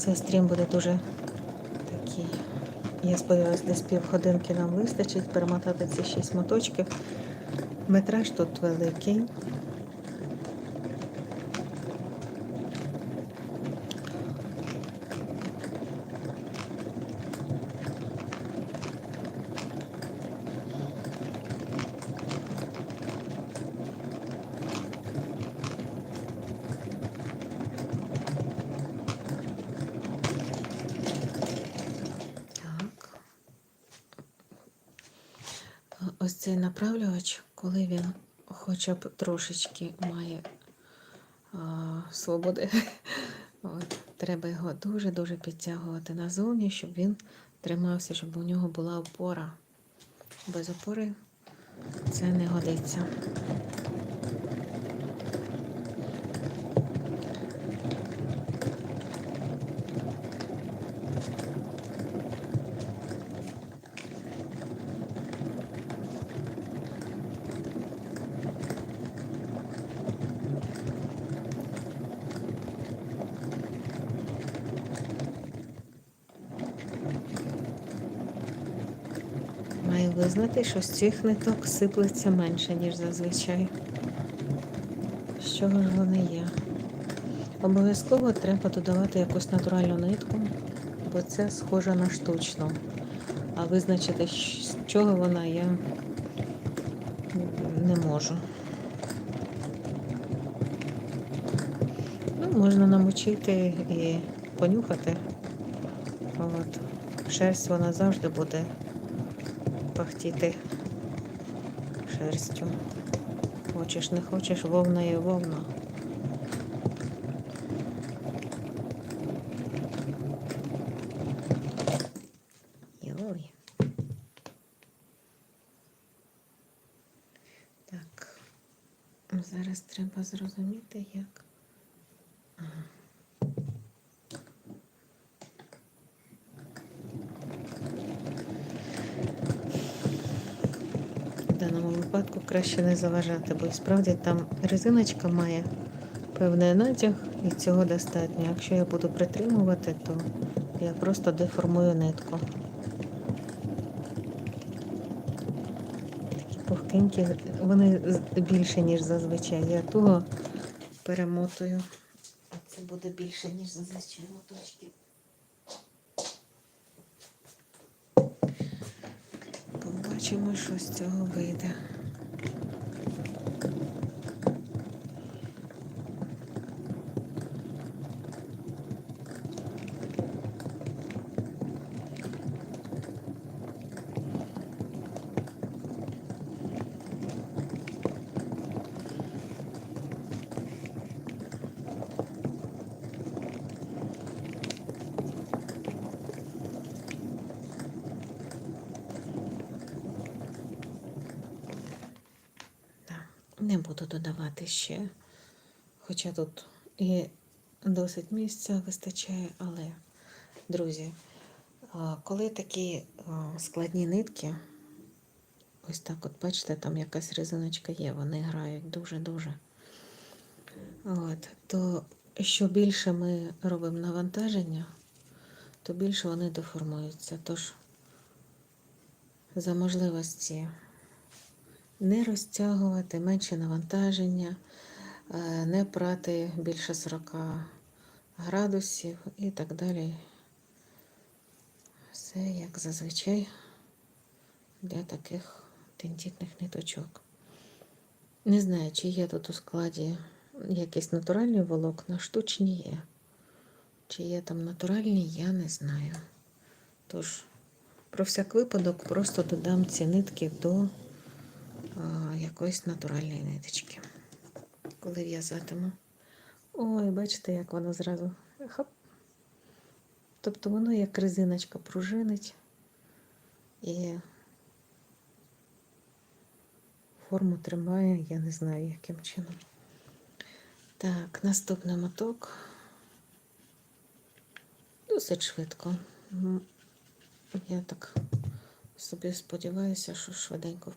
Цей стрім буде дуже такий. Я сподіваюся, десь півгодинки нам вистачить перемотати ці шість моточків. Метраж тут великий. Ось цей направлювач, коли він хоча б трошечки має а, свободи, от, треба його дуже-дуже підтягувати назовні, щоб він тримався, щоб у нього була опора. Без опори це не годиться. Визнати, що з цих ниток сиплеться менше, ніж зазвичай. З чого ж вони є? Обов'язково треба додавати якусь натуральну нитку, бо це схоже на штучну. А визначити, з чого вона я не можу. Ну, можна намочити і понюхати. От. Шерсть вона завжди буде пахтіти шерстю. Хочеш, не хочеш, вовна є вовна. Так. Зараз треба зрозуміти, як. Даному випадку краще не заважати, бо справді там резиночка має певний натяг і цього достатньо. Якщо я буду притримувати, то я просто деформую нитку. Такі пухкенькі, вони більше, ніж зазвичай. Я туго перемотую. Це буде більше, ніж зазвичай моточки. Побачимо, що з цього вийде. Так, не буду додавати ще. Хоча тут і досить місця вистачає, але, друзі, коли такі складні нитки, ось так от, бачите, там якась резиночка є, вони грають дуже-дуже. От, то що більше ми робимо навантаження, то більше вони деформуються. Тож за можливості не розтягувати, менше навантаження, е, не прати більше 40 градусів і так далі. Все як зазвичай для таких тендітних ниточок. Не знаю, чи є тут у складі якісь натуральні волокна, штучні є. Чи є там натуральні, я не знаю. Тож, про всяк випадок, просто додам ці нитки до якоїсь натуральної ниточки, коли в'язатиму. Ой, бачите, як воно зразу. Хоп. Тобто воно як резиночка пружинить і форму тримає, я не знаю, яким чином. Так, наступний моток. Досить швидко. Я так собі сподіваюся, що швиденько